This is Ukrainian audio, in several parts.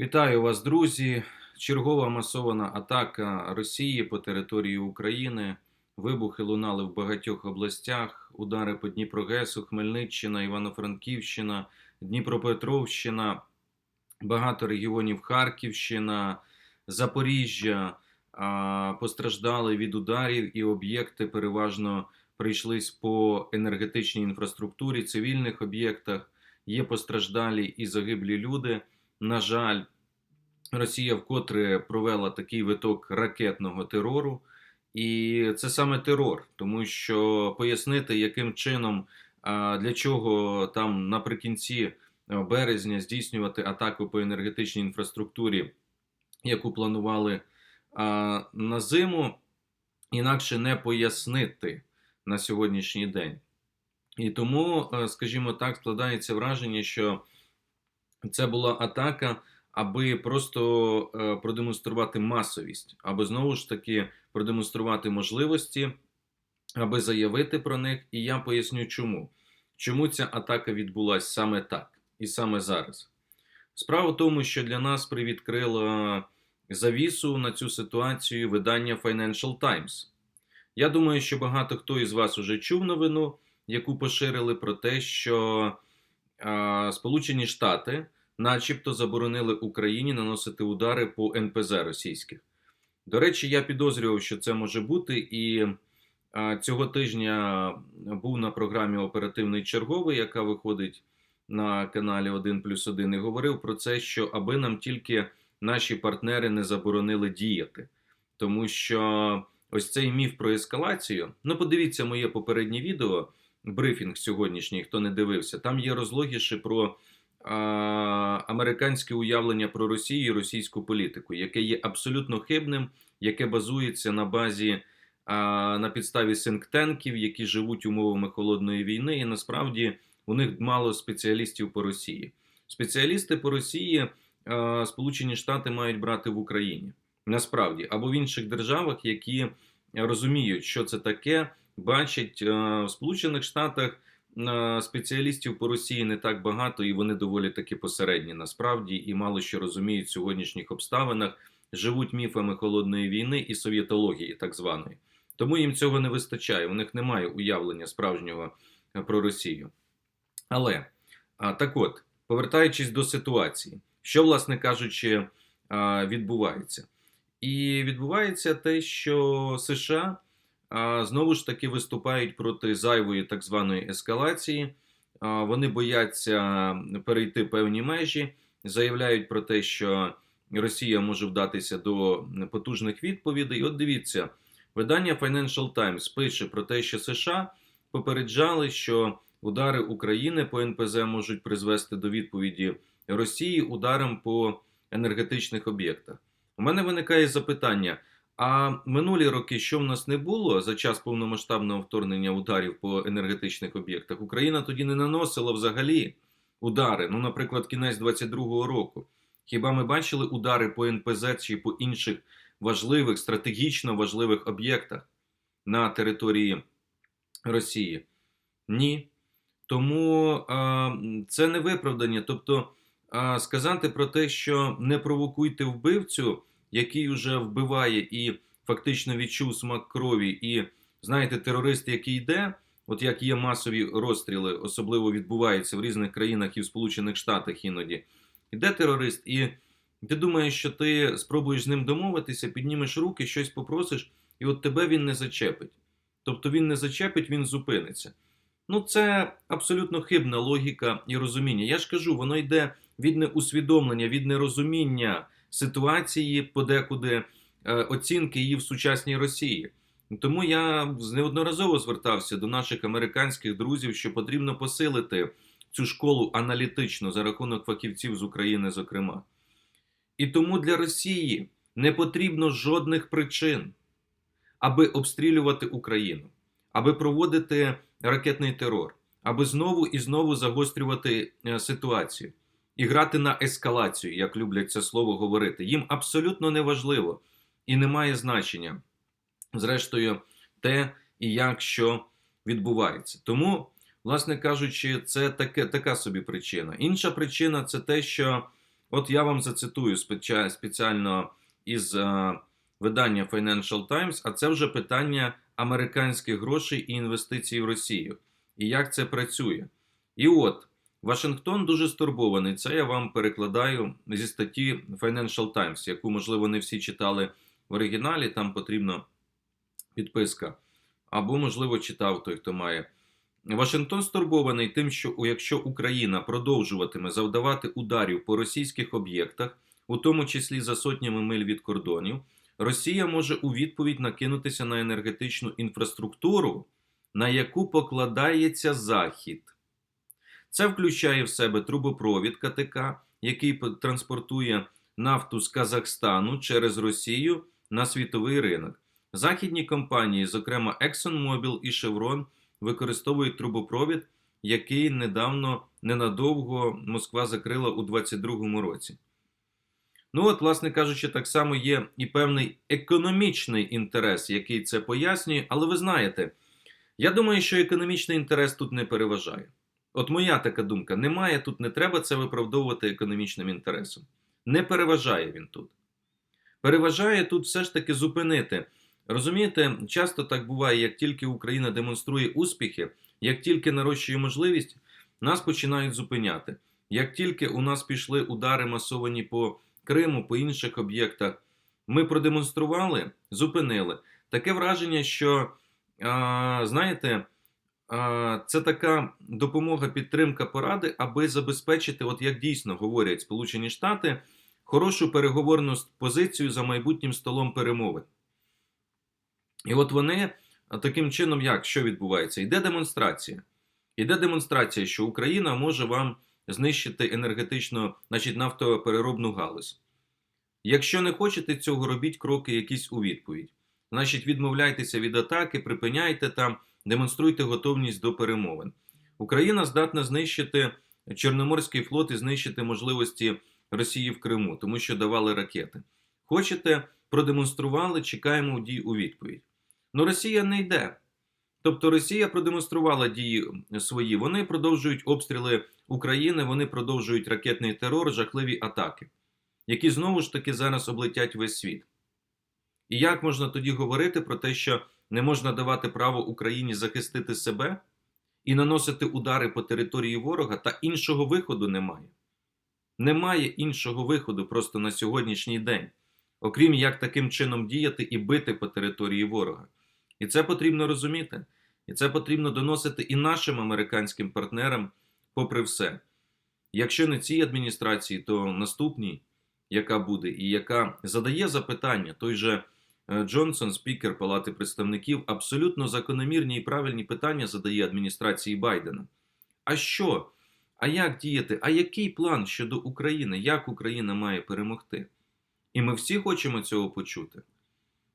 Вітаю вас, друзі. Чергова масована атака Росії по території України. Вибухи лунали в багатьох областях. Удари по Дніпрогесу, Хмельниччина, Івано-Франківщина, Дніпропетровщина, багато регіонів Харківщина, Запоріжжя постраждали від ударів, і об'єкти переважно прийшлись по енергетичній інфраструктурі, цивільних об'єктах. Є постраждалі і загиблі люди. На жаль, Росія вкотре провела такий виток ракетного терору, і це саме терор, тому що пояснити, яким чином, для чого там наприкінці е, березня здійснювати атаку по енергетичній інфраструктурі, яку планували на зиму, інакше не пояснити на сьогоднішній день. І тому, е, скажімо так, складається враження, що це була атака, аби просто е, продемонструвати масовість, аби знову ж таки продемонструвати можливості, аби заявити про них. І я поясню, чому. Чому ця атака відбулася саме так і саме зараз. Справа в тому, що для нас привідкрило завісу на цю ситуацію видання Financial Times. Я думаю, що багато хто із вас уже чув новину, яку поширили про те, що а, Сполучені Штати, начебто, заборонили Україні наносити удари по НПЗ російських. До речі, я підозрював, що це може бути, і цього тижня був на програмі Оперативний черговий, яка виходить на каналі 1 плюс 1, і говорив про це, що аби нам тільки наші партнери не заборонили діяти. Тому що ось цей міф про ескалацію. Ну, подивіться моє попереднє відео брифінг сьогоднішній, хто не дивився, там є розлогіше про американське уявлення про Росію і російську політику, яке є абсолютно хибним, яке базується на базі на підставі синктенків, які живуть умовами холодної війни, і насправді у них мало спеціалістів по Росії. Спеціалісти по Росії Сполучені Штати мають брати в Україні. Насправді, або в інших державах, які розуміють, що це таке, бачать в Сполучених Штатах спеціалістів по Росії не так багато, і вони доволі таки посередні насправді і мало що розуміють в сьогоднішніх обставинах, живуть міфами холодної війни і совєтології, так званої. Тому їм цього не вистачає. У них немає уявлення справжнього е, про Росію. Але так от, повертаючись до ситуації, що, власне кажучи, відбувається. І відбувається те, що США знову ж таки виступають проти зайвої так званої ескалації. Вони бояться перейти певні межі, заявляють про те, що Росія може вдатися до потужних відповідей. От дивіться, видання Financial Times пише про те, що США попереджали, що удари України по НПЗ можуть призвести до відповіді Росії ударом по енергетичних об'єктах. У мене виникає запитання: а минулі роки, що в нас не було за час повномасштабного вторгнення ударів по енергетичних об'єктах, Україна тоді не наносила взагалі удари. Ну, наприклад, кінець 22-го року. Хіба ми бачили удари по НПЗ чи по інших важливих, стратегічно важливих об'єктах на території Росії? Ні. Тому а, це не виправдання. Тобто а, сказати про те, що не провокуйте вбивцю, який вже вбиває і фактично відчув смак крові, і знаєте, терорист, який йде, от як є масові розстріли, особливо відбуваються в різних країнах і в Сполучених Штатах іноді. Іде терорист, і ти думаєш, що ти спробуєш з ним домовитися, піднімеш руки, щось попросиш, і от тебе він не зачепить. Тобто він не зачепить, він зупиниться. Ну, це абсолютно хибна логіка і розуміння. Я ж кажу, воно йде від неусвідомлення, від нерозуміння ситуації, подекуди е, оцінки її в сучасній Росії. Тому я неодноразово звертався до наших американських друзів, що потрібно посилити цю школу аналітично за рахунок фахівців з України, зокрема. І тому для Росії не потрібно жодних причин, аби обстрілювати Україну, аби проводити ракетний терор, аби знову і знову загострювати е, ситуацію і грати на ескалацію, як люблять це слово говорити. Їм абсолютно не важливо і не має значення, зрештою, те і як що відбувається. Тому, власне кажучи, це таке, така собі причина. Інша причина це те, що От я вам зацитую спеціально із е, видання Financial Times, а це вже питання американських грошей і інвестицій в Росію. І як це працює? І от Вашингтон дуже стурбований. Це я вам перекладаю зі статті Financial Times, яку, можливо, не всі читали в оригіналі. Там потрібна підписка. Або, можливо, читав той, хто має. Вашингтон стурбований тим, що якщо Україна продовжуватиме завдавати ударів по російських об'єктах, у тому числі за сотнями миль від кордонів, Росія може у відповідь накинутися на енергетичну інфраструктуру, на яку покладається Захід. Це включає в себе трубопровід КТК, який транспортує нафту з Казахстану через Росію на світовий ринок. Західні компанії, зокрема ExxonMobil і Chevron, використовують трубопровід, який недавно ненадовго Москва закрила у 2022 році. Ну от, власне кажучи, так само є і певний економічний інтерес, який це пояснює. Але ви знаєте, я думаю, що економічний інтерес тут не переважає. От моя така думка: немає тут, не треба це виправдовувати економічним інтересом. Не переважає він тут. Переважає тут все ж таки зупинити. Розумієте, часто так буває, як тільки Україна демонструє успіхи, як тільки нарощує можливість, нас починають зупиняти. Як тільки у нас пішли удари масовані по Криму, по інших об'єктах, ми продемонстрували, зупинили. Таке враження, що, а, знаєте, це така допомога, підтримка поради, аби забезпечити, от як дійсно говорять Сполучені Штати, хорошу переговорну позицію за майбутнім столом перемовин. І от вони таким чином, як що відбувається? Йде демонстрація. Йде демонстрація, що Україна може вам знищити енергетично, значить, нафтопереробну галузь. Якщо не хочете цього, робіть кроки якісь у відповідь. Значить, відмовляйтеся від атаки, припиняйте там, демонструйте готовність до перемовин. Україна здатна знищити Чорноморський флот і знищити можливості Росії в Криму, тому що давали ракети. Хочете, продемонстрували, чекаємо дій у відповідь. Ну, Росія не йде. Тобто Росія продемонструвала дії свої, вони продовжують обстріли України, вони продовжують ракетний терор, жахливі атаки, які знову ж таки зараз облетять весь світ. І як можна тоді говорити про те, що не можна давати право Україні захистити себе і наносити удари по території ворога, та іншого виходу немає. Немає іншого виходу просто на сьогоднішній день, окрім як таким чином діяти і бити по території ворога. І це потрібно розуміти. І це потрібно доносити і нашим американським партнерам, попри все. Якщо не цій адміністрації, то наступній, яка буде, і яка задає запитання, той же Джонсон, спікер Палати представників, абсолютно закономірні і правильні питання задає адміністрації Байдена. А що? А як діяти? А який план щодо України? Як Україна має перемогти? І ми всі хочемо цього почути.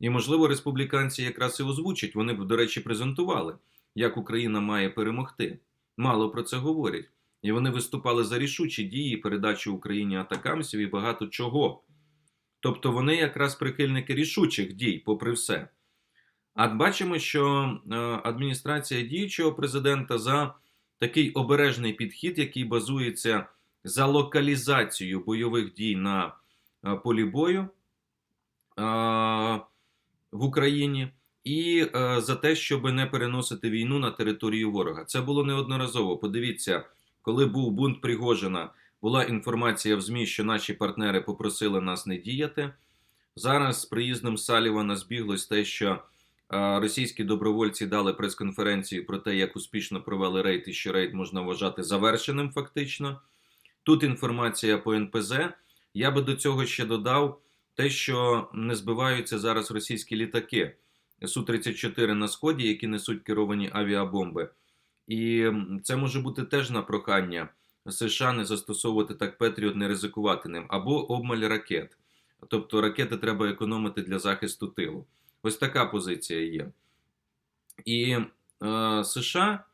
І, можливо, республіканці якраз і озвучать. Вони б, до речі, презентували, як Україна має перемогти. Мало про це говорять. І вони виступали за рішучі дії, передачу Україні атакамсів і багато чого. Тобто вони якраз прихильники рішучих дій, попри все. А бачимо, що е, адміністрація діючого президента за такий обережний підхід, який базується за локалізацією бойових дій на е, полі бою. Е, в Україні і за те, щоб не переносити війну на територію ворога. Це було неодноразово. Подивіться, коли був бунт Пригожина, була інформація в ЗМІ, що наші партнери попросили нас не діяти. Зараз з приїздом Салівана збіглось те, що е, російські добровольці дали прес-конференцію про те, як успішно провели рейд і що рейд можна вважати завершеним, фактично. Тут інформація по НПЗ. Я би до цього ще додав те, що не збиваються зараз російські літаки Су-34 на сході, які несуть керовані авіабомби. І це може бути теж на прохання США не застосовувати так Петріот, не ризикувати ним, або обмаль ракет. Тобто ракети треба економити для захисту тилу. Ось така позиція є. І е, США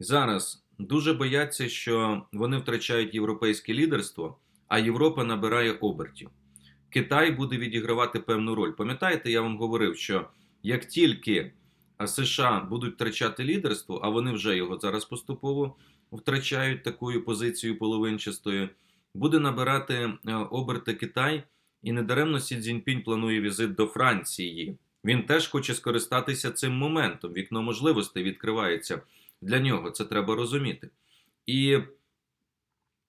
зараз дуже бояться, що вони втрачають європейське лідерство, а Європа набирає обертів. Китай буде відігравати певну роль. Пам'ятаєте, я вам говорив, що як тільки США будуть втрачати лідерство, а вони вже його зараз поступово втрачають такою позицією половинчастою, буде набирати е, оберти Китай, і недаремно Сі Цзіньпінь планує візит до Франції. Він теж хоче скористатися цим моментом. Вікно можливостей відкривається для нього. Це треба розуміти. І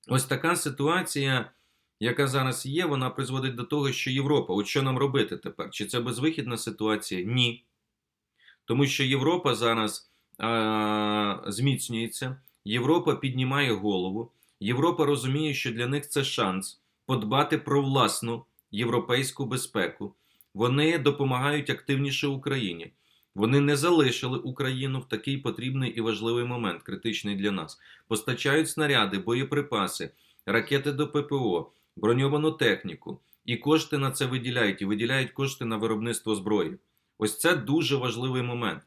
ось така ситуація, яка зараз є, вона призводить до того, що Європа, от що нам робити тепер? Чи це безвихідна ситуація? Ні. Тому що Європа зараз а, зміцнюється, Європа піднімає голову, Європа розуміє, що для них це шанс подбати про власну європейську безпеку. Вони допомагають активніше Україні. Вони не залишили Україну в такий потрібний і важливий момент, критичний для нас. Постачають снаряди, боєприпаси, ракети до ППО, броньовану техніку. І кошти на це виділяють, і виділяють кошти на виробництво зброї. Ось це дуже важливий момент.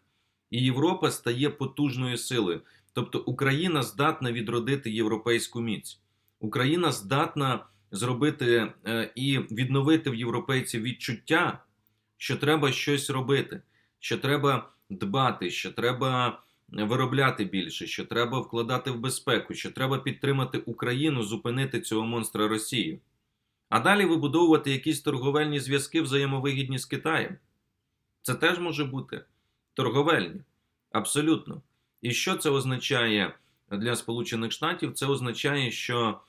І Європа стає потужною силою. Тобто Україна здатна відродити європейську міць. Україна здатна зробити е, і відновити в європейців відчуття, що треба щось робити, що треба дбати, що треба виробляти більше, що треба вкладати в безпеку, що треба підтримати Україну, зупинити цього монстра Росію. А далі вибудовувати якісь торговельні зв'язки взаємовигідні з Китаєм. Це теж може бути торговельні. Абсолютно. І що це означає для Сполучених Штатів? Це означає, що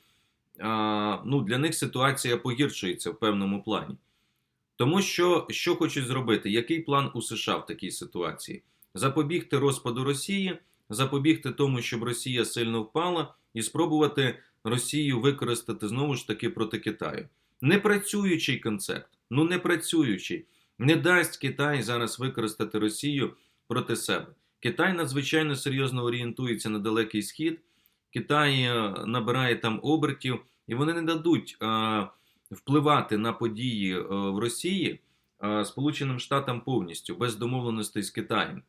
ну, для них ситуація погіршується в певному плані. Тому що що хочуть зробити? Який план у США в такій ситуації? Запобігти розпаду Росії, запобігти тому, щоб Росія сильно впала, і спробувати Росію використати знову ж таки проти Китаю. Непрацюючий концепт, ну не працюючий, не дасть Китай зараз використати Росію проти себе. Китай надзвичайно серйозно орієнтується на Далекий Схід, Китай е, набирає там обертів, і вони не дадуть е, впливати на події е, в Росії Сполученим Штатам повністю без домовленостей з Китаєм.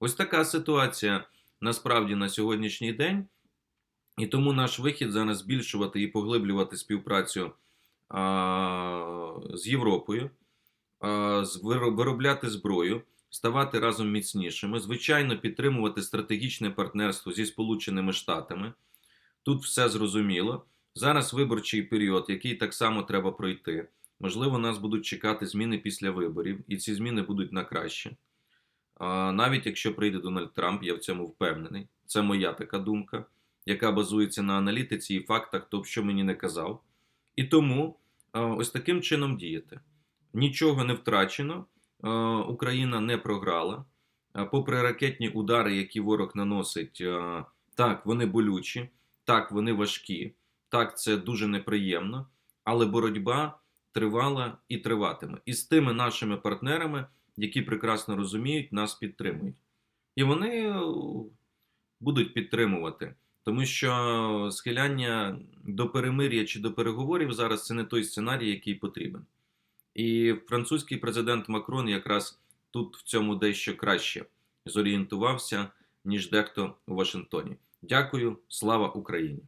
Ось така ситуація насправді на сьогоднішній день. І тому наш вихід зараз збільшувати і поглиблювати співпрацю з Європою, виробляти зброю, ставати разом міцнішими, звичайно, підтримувати стратегічне партнерство зі Сполученими Штатами. Тут все зрозуміло. Зараз виборчий період, який так само треба пройти. Можливо, нас будуть чекати зміни після виборів, і ці зміни будуть на краще. Навіть якщо прийде Дональд Трамп, я в цьому впевнений. Це моя така думка, яка базується на аналітиці і фактах, хто що мені не казав. І тому ось таким чином діяти. Нічого не втрачено, Україна не програла. А, Попри ракетні удари, які ворог наносить, так, вони болючі, так, вони важкі, так, це дуже неприємно, але боротьба тривала і триватиме. І з тими нашими партнерами, які прекрасно розуміють, нас підтримують. І вони е, будуть підтримувати, тому що схиляння до перемир'я чи до переговорів зараз це не той сценарій, який потрібен. І французький президент Макрон якраз тут в цьому дещо краще зорієнтувався, ніж дехто у Вашингтоні. Дякую, слава Україні!